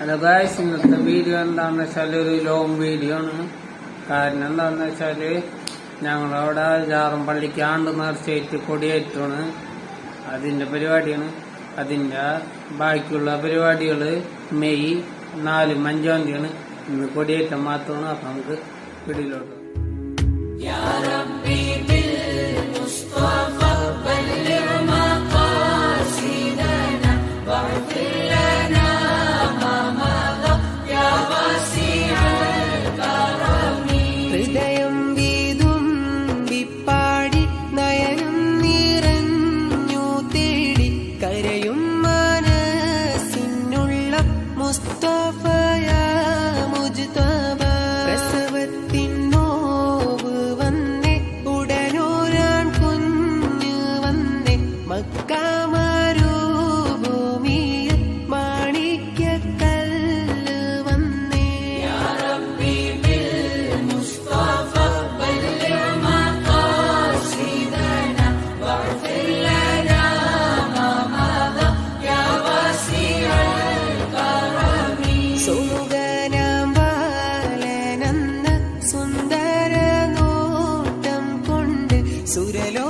Hello guys ഇന്നത്തെ video എന്താന്ന് വെച്ചാൽ ഒരു ലോങ് വീഡിയോ ആണ്. കാരണം എന്താന്ന് വെച്ചാൽ ഞങ്ങളവിടെ ജാറും പള്ളിക്ക് ആണ്ട് നേർച്ചയായിട്ട് കൊടിയേറ്റാണ് അതിന്റെ പരിപാടിയാണ്. അതിന്റെ ബാക്കിയുള്ള പരിപാടികൾ മെയ് നാല് അഞ്ചാം തീയതിയാണ്. ഇന്ന് കൊടിയേറ്റം മാത്രമാണ്. അപ്പൊ നമുക്ക് വീടിലോട്ട് फया मुझ तो సురలో